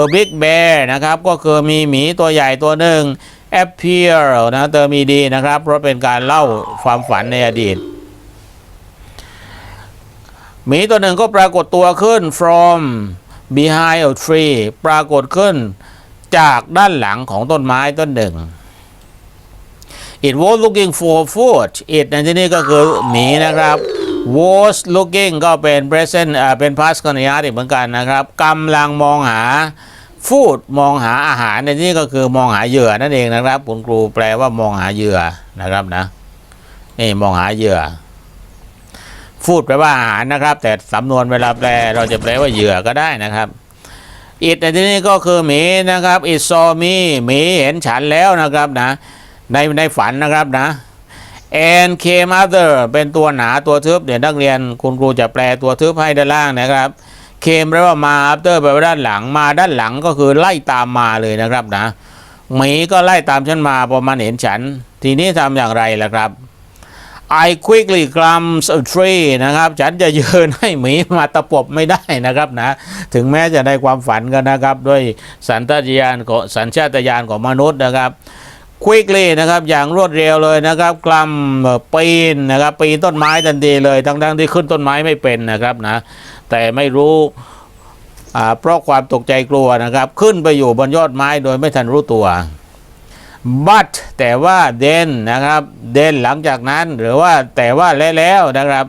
a big bear นะครับ ก็คือมีหมีตัวใหญ่ตัวหนึ่ง appear นะเติมมีดีนะครับ เพราะเป็นการเล่าความฝันในอดีตหมีตัวหนึ่งก็ปรากฏตัวขึ้น from behind a tree ปรากฏขึ้นจากด้านหลังของต้นไม้ต้นหนึ่ง it was looking for food it ในที่นี้ก็คือหมีนะครับ was looking ก็เป็น present อ่าเป็น past continuous อีกเหมือนกันนะครับกำลังมองหา food มองหาอาหารในนี้ก็คือมองหาเหยื่อนั่นเองนะครับคุณครูแปลว่ามองหาเหยื่อนะครับนะนี่มองหาเหยื่อฟูดแปลว่าอาหารนะครับ แต่สำนวนเวลาแปลเราจะแปลว่าเหยื่อก็ได้นะครับอิดในที่นี้ก็คือหมีนะครับอิซอมีหมีเห็นฉันแล้วนะครับนะในในฝันนะครับนะ and came other เป็นตัวหนาตัวทึบเดี๋ยวนักเรียนคุณครูจะแปลตัวทึบให้ด้านล่างนะครับ came แปลว่ามา after แปลว่าด้านหลังมาด้านหลังก็คือไล่ตามมาเลยนะครับนะหมีก็ไล่ตามฉันมาพอมันเห็นฉัน ทีนี้ทำอย่างไรล่ะครับ I quickly climbs a tree นะครับ ฉันจะยืนให้หมีมาตะปบไม่ได้นะครับนะ ถึงแม้จะในความฝันกันนะครับ ด้วยสัญชาตญาณของสัญชาตญาณของมนุษย์นะครับ quickly นะครับอย่างรวดเร็วเลยนะครับกลัมปีนนะครับปีนต้นไม้ทันทีเลยทั้งๆที่ขึ้นต้นไม้ไม่เป็นนะครับนะแต่ไม่รู้เพราะความตกใจกลัวนะครับ ขึ้นไปอยู่บนยอดไม้โดยไม่ทันรู้ตัว but แต่ว่า then นะครับ then หลังจากนั้นหรือว่าแต่ว่าและแล้วนะครับ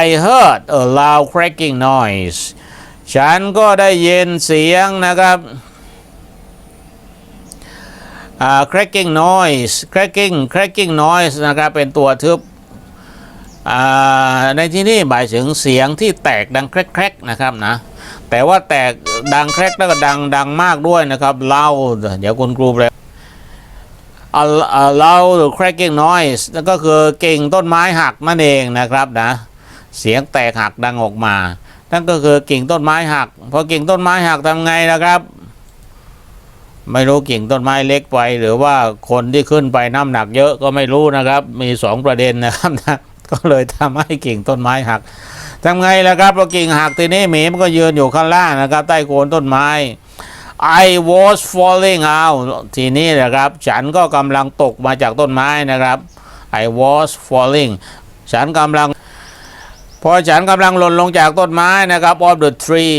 I heard a loud cracking noise ฉันก็ได้ยินเสียงนะครับ cracking noise cracking cracking noise นะครับเป็นตัวทึบในที่นี้หมายถึงเสียงที่แตกดังแครกๆนะครับนะแต่ว่าแตกดังแครกแล้วก็ดังดังมากด้วยนะครับ loud เดี๋ยวคุณครูแปล allow the cracking noise นั่นก็คือกิ่งต้นไม้หักนั่นเองนะครับนะเสียงแตกหักดังออกมานั่นก็คือกิ่งต้นไม้หักพอกิ่งต้นไม้หักทำไงนะครับ ไม่รู้กิ่งต้นไม้เล็กไป หรือว่าคนที่ขึ้นไปน้ำหนักเยอะก็ไม่รู้นะครับ มีสองประเด็นนะครับนะก็เลยทำให้กิ่งต้นไม้หักทำไงล่ะครับพอกิ่งหักทีนี้หมีมันก็ยืนอยู่ข้างล่างนะครับ ใต้โคนต้นไม้ I was falling out ทีนี้นะครับ ฉันก็กำลังตกมาจากต้นไม้นะครับ I was falling ฉันกำลัง พอฉันกำลังหล่นลงจากต้นไม้นะครับ of the tree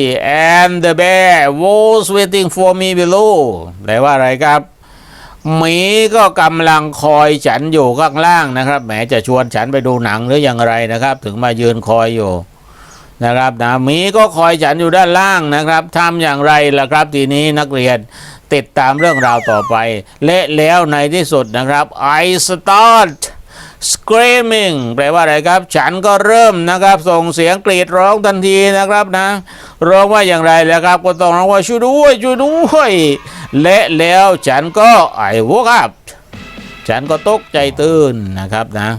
and the bear was waiting for me below แปลว่าอะไรครับหมีก็กำลังคอยฉันอยู่ข้างล่างนะครับแหมจะชวนฉันไปดูหนังหรืออย่างไรนะครับ ถึงมายืนคอยอยู่นะครับนะหมีก็คอยฉันอยู่ด้านล่างนะครับทำอย่างไรล่ะครับทีนี้นักเรียนติดตามเรื่องราวต่อไป และแล้วในที่สุดนะครับ I start screaming แปลว่าอะไรครับ ฉันก็เริ่มนะครับ ส่งเสียงกรีดร้องทันทีนะครับนะ ร้องว่าอย่างไรแล้วครับ ก็ต้องร้องว่าช่วยด้วยช่วยด้วยและแล้วฉันก็ I woke up ฉันก็ตกใจตื่นนะครับนะ